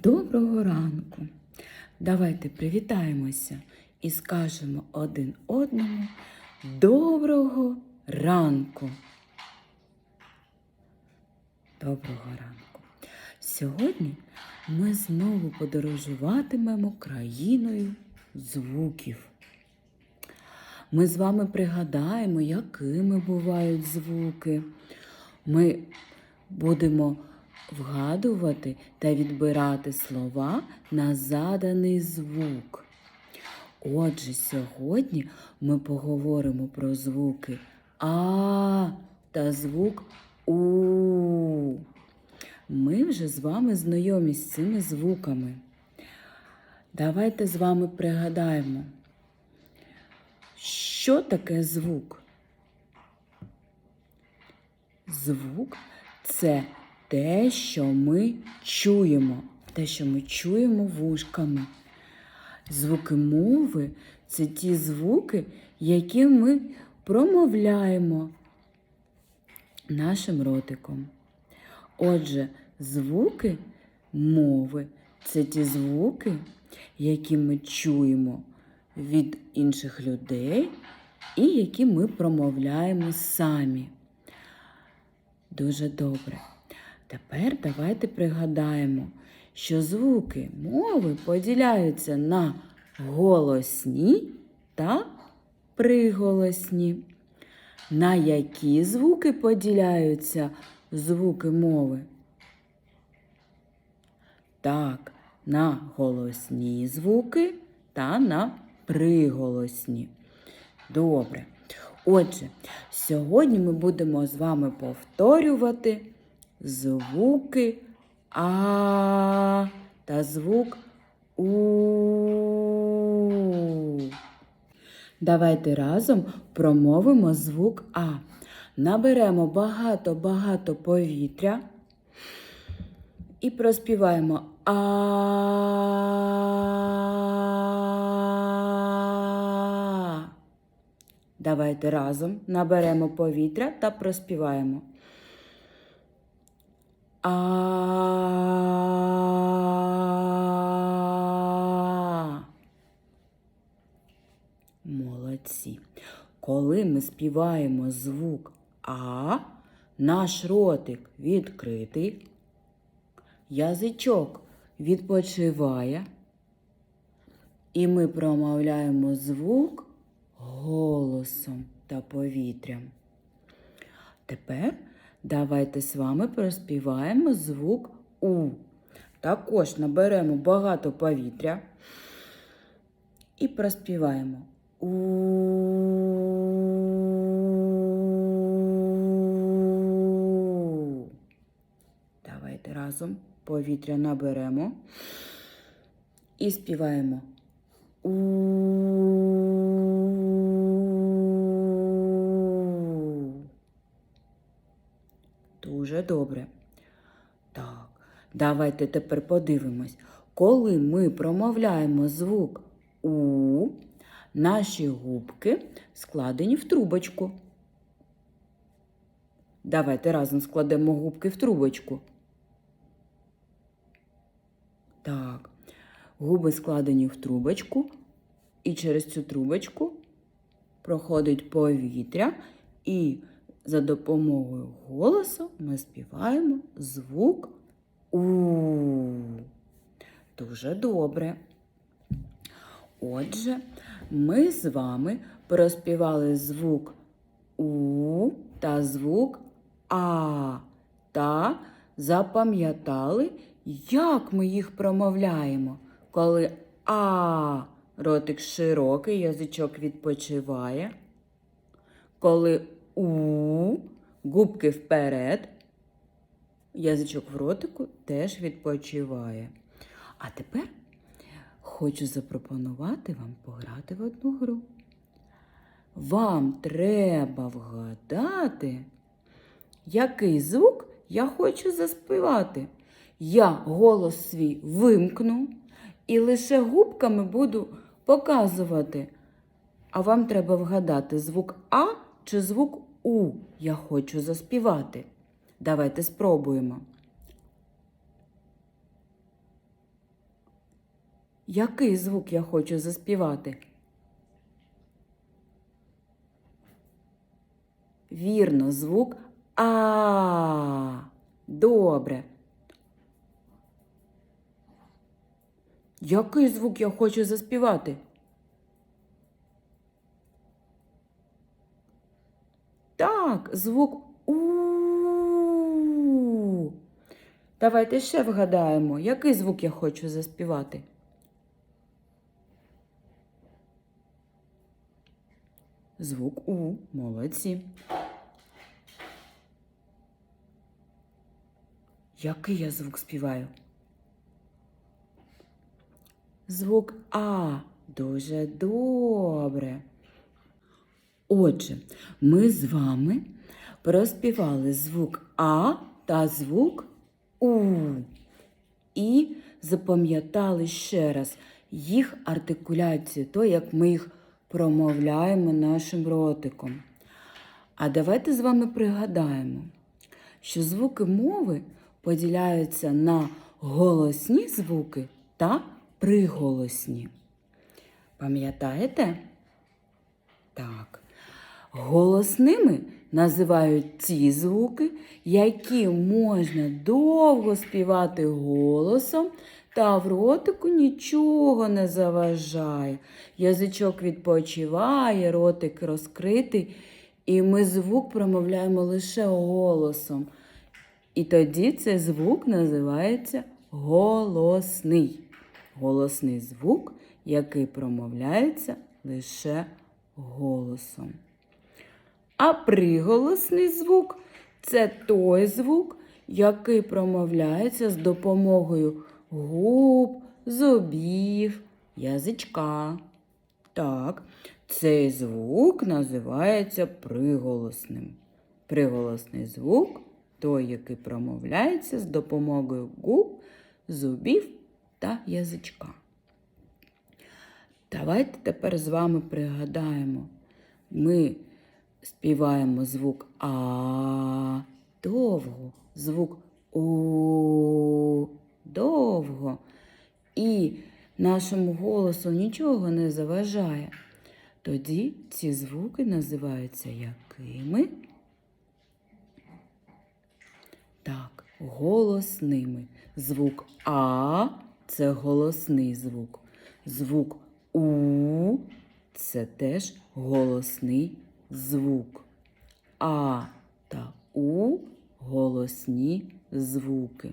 Доброго ранку. Давайте привітаємося і скажемо один одному доброго ранку. Доброго ранку. Сьогодні ми знову подорожуватимемо країною звуків. Ми з вами пригадаємо, якими бувають звуки. Ми будемо вгадувати та відбирати слова на заданий звук. Отже, сьогодні ми поговоримо про звуки А та звук У. Ми вже з вами знайомі з цими звуками. Давайте з вами пригадаємо, що таке звук. Звук це те, що ми чуємо, те, що ми чуємо вушками. Звуки мови це ті звуки, які ми промовляємо нашим ротиком. Отже, звуки мови це ті звуки, які ми чуємо від інших людей і які ми промовляємо самі. Дуже добре. Тепер давайте пригадаємо, що звуки мови поділяються на голосні та приголосні. На які звуки поділяються звуки мови? Так, на голосні звуки та на приголосні. Добре. Отже, сьогодні ми будемо з вами повторювати звуки А та звук У. Давайте разом промовимо звук А. Наберемо багато-багато повітря і проспіваємо А. Давайте разом наберемо повітря та проспіваємо. А. Молодці. Коли ми співаємо звук А, наш ротик відкритий, язичок відпочиває, і ми промовляємо звук голосом та повітрям. Тепер давайте з вами проспіваємо звук У. Також наберемо багато повітря і проспіваємо У. Давайте разом повітря наберемо і співаємо У. Дуже добре. Так, давайте тепер подивимось. Коли ми промовляємо звук У, наші губки складені в трубочку. Давайте разом складемо губки в трубочку. Так, губи складені в трубочку, і через цю трубочку проходить повітря, і за допомогою голосу ми співаємо звук У. Дуже добре. Отже, ми з вами проспівали звук У та звук А та запам'ятали, як ми їх промовляємо, коли А ротик широкий, язичок відпочиває, коли У губки вперед, язичок в ротику теж відпочиває. А тепер хочу запропонувати вам пограти в одну гру. Вам треба вгадати, який звук я хочу заспівати. Я голос свій вимкну і лише губками буду показувати. А вам треба вгадати звук А чи звук У я хочу заспівати. Давайте спробуємо. Який звук я хочу заспівати? Вірно, звук А. Добре. Який звук я хочу заспівати? Так, звук У. Давайте ще вгадаємо, який звук я хочу заспівати. Звук У. Молодці. Який я звук співаю? Звук А. Дуже добре. Отже, ми з вами проспівали звук А та звук У. І запам'ятали ще раз їх артикуляцію, то як ми їх промовляємо нашим ротиком. А давайте з вами пригадаємо, що звуки мови поділяються на голосні звуки та приголосні. Пам'ятаєте? Так. Голосними називають ті звуки, які можна довго співати голосом, та в ротику нічого не заважає. Язичок відпочиває, ротик розкритий, і ми звук промовляємо лише голосом. І тоді цей звук називається голосний. Голосний звук, який промовляється лише голосом. А приголосний звук це той звук, який промовляється з допомогою губ, зубів, язичка. Так, цей звук називається приголосним. Приголосний звук той, який промовляється з допомогою губ, зубів та язичка. Давайте тепер з вами пригадаємо. Ми співаємо звук А довго, звук У довго. І нашому голосу нічого не заважає. Тоді ці звуки називаються якими? Так, голосними. Звук А це голосний звук. Звук У це теж голосний звук. А та У голосні звуки.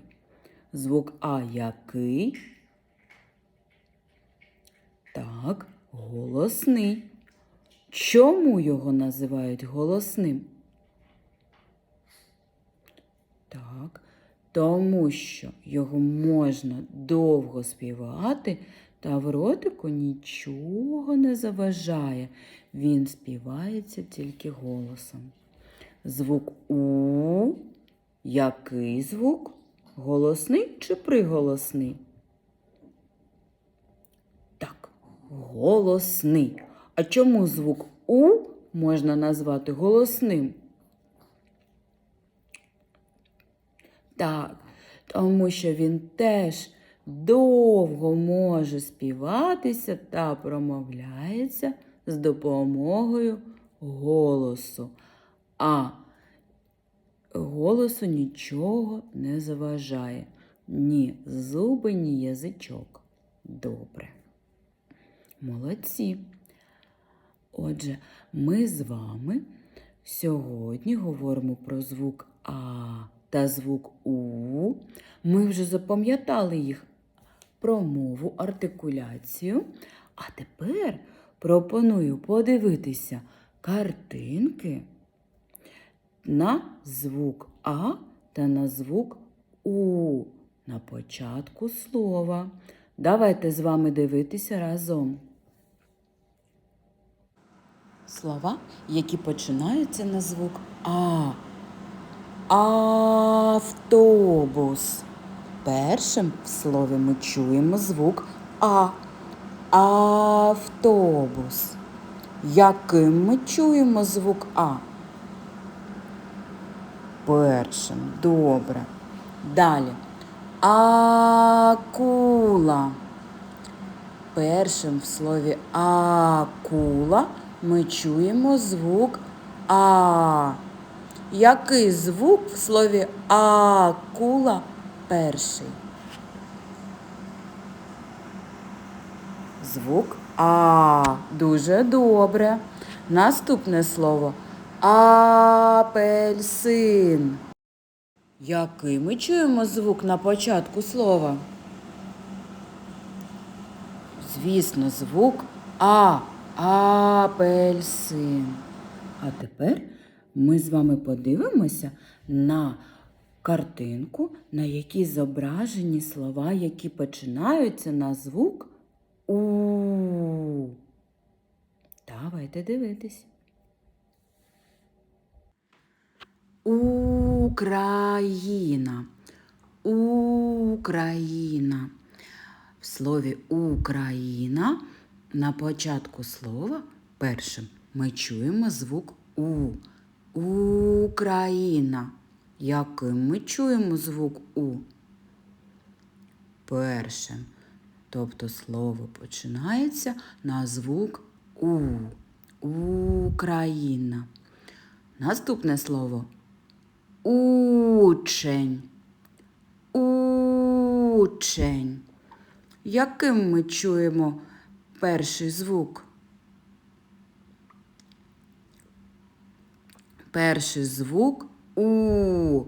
Звук А який? Так, голосний. Чому його називають голосним? Так, тому що його можна довго співати, та в ротику нічого не заважає. Він співається тільки голосом. Звук У. Який звук? Голосний чи приголосний? Так, голосний. А чому звук У можна назвати голосним? Так, тому що він теж довго може співатися та промовляється з допомогою голосу. А голосу нічого не заважає. Ні зуби, ні язичок. Добре. Молодці. Отже, ми з вами сьогодні говоримо про звук А та звук У. Ми вже запам'ятали їх промову, артикуляцію. А тепер пропоную подивитися картинки на звук А та на звук У на початку слова. Давайте з вами дивитися разом. Слова, які починаються на звук А. Автобус. Першим в слові ми чуємо звук А. Автобус. Яким ми чуємо звук А? Першим. Добре. Далі. Акула. першим в слові акула ми чуємо звук А. Який звук в слові акула перший? Звук А. Дуже добре. Наступне слово апельсин. Який ми чуємо звук на початку слова? Звісно, звук А. Апельсин. А тепер ми з вами подивимося на картинку, на якій зображені слова, які починаються на звук У. Давайте дивитись. Україна. Україна. В слові Україна на початку слова першим ми чуємо звук У. Україна. Яким ми чуємо звук У? Першим. Тобто слово починається на звук У. Україна. Наступне слово учень. Учень. Яким ми чуємо перший звук? Перший звук У.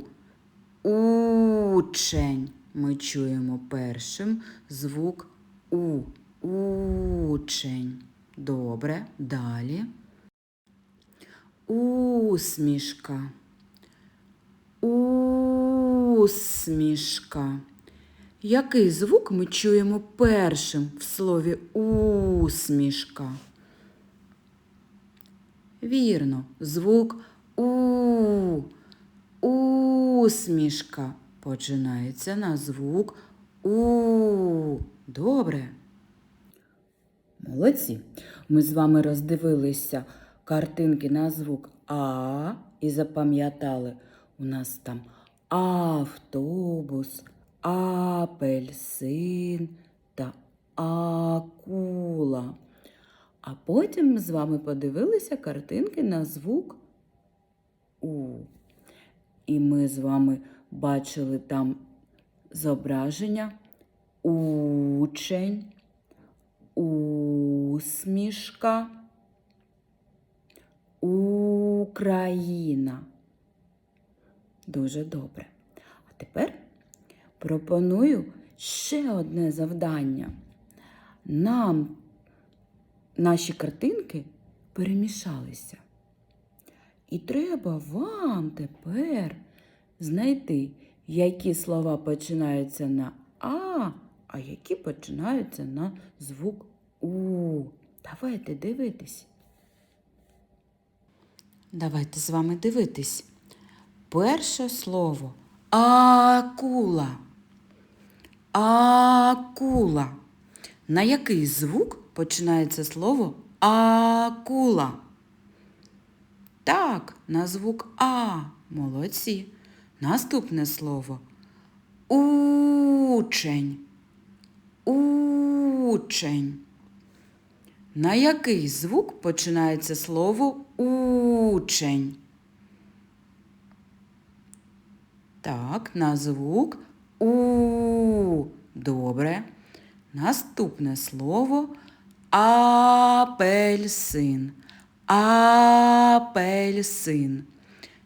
Учень. Ми чуємо першим звук У. Учень. Добре. Далі. Усмішка. Усмішка. Який звук ми чуємо першим в слові усмішка? Вірно, звук У. Усмішка починається на звук У. Добре. Молодці. Ми з вами роздивилися картинки на звук А і запам'ятали, у нас там автобус, апельсин та акула. А потім ми з вами подивилися картинки на звук У. І ми з вами бачили там зображення учень, усмішка, Україна. Дуже добре. А тепер пропоную ще одне завдання. Нам наші картинки перемішалися. І треба вам тепер знайти, які слова починаються на А, а які починаються на звук У. Давайте дивитись. Давайте з вами дивитись. Перше слово акула. Акула. На який звук починається слово акула? Так, на звук А. Молодці. Наступне слово учень. Учень. На який звук починається слово учень? Так, на звук У. Добре. Наступне слово апельсин. Апельсин.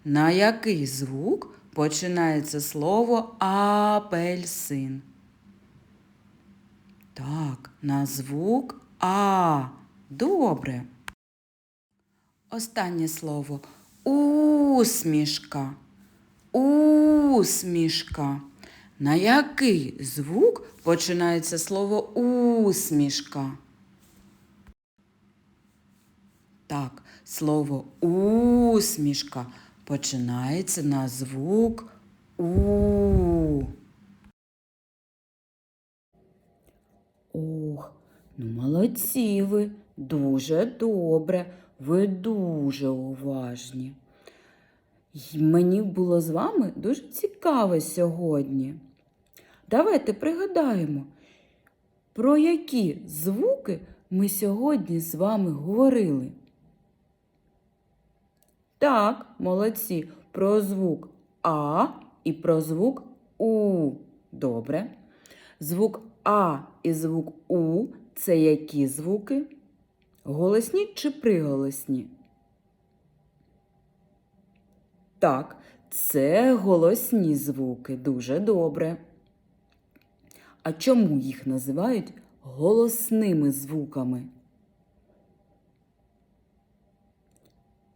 На який звук починається слово апельсин? Так, на звук А. Добре. Останнє слово усмішка. Усмішка. На який звук починається слово усмішка? Так, слово усмішка починається на звук У. Ох, ну молодці ви, дуже добре, ви дуже уважні. мені було з вами дуже цікаво сьогодні. Давайте пригадаємо, про які звуки ми сьогодні з вами говорили? Так, молодці, про звук А і про звук У. Добре. Звук А і звук У це які звуки? Голосні чи приголосні? Так, це голосні звуки. Дуже добре. А чому їх називають голосними звуками?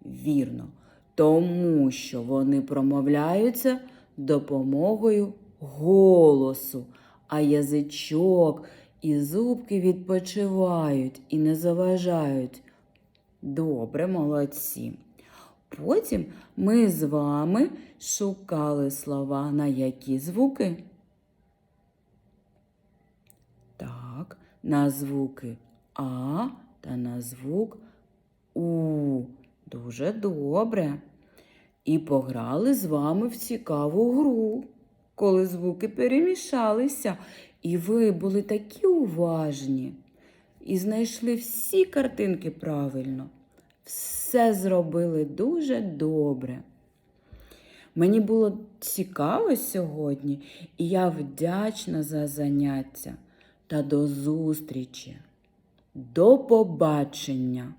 Вірно, тому що вони промовляються допомогою голосу, а язичок і зубки відпочивають і не заважають. Добре, молодці. Потім ми з вами шукали слова на які звуки? Так, на звуки А та на звук У. Дуже добре. І пограли з вами в цікаву гру, коли звуки перемішалися, і ви були такі уважні і знайшли всі картинки правильно. Все зробили дуже добре. Мені було цікаво сьогодні, і я вдячна за заняття та до зустрічі. До побачення!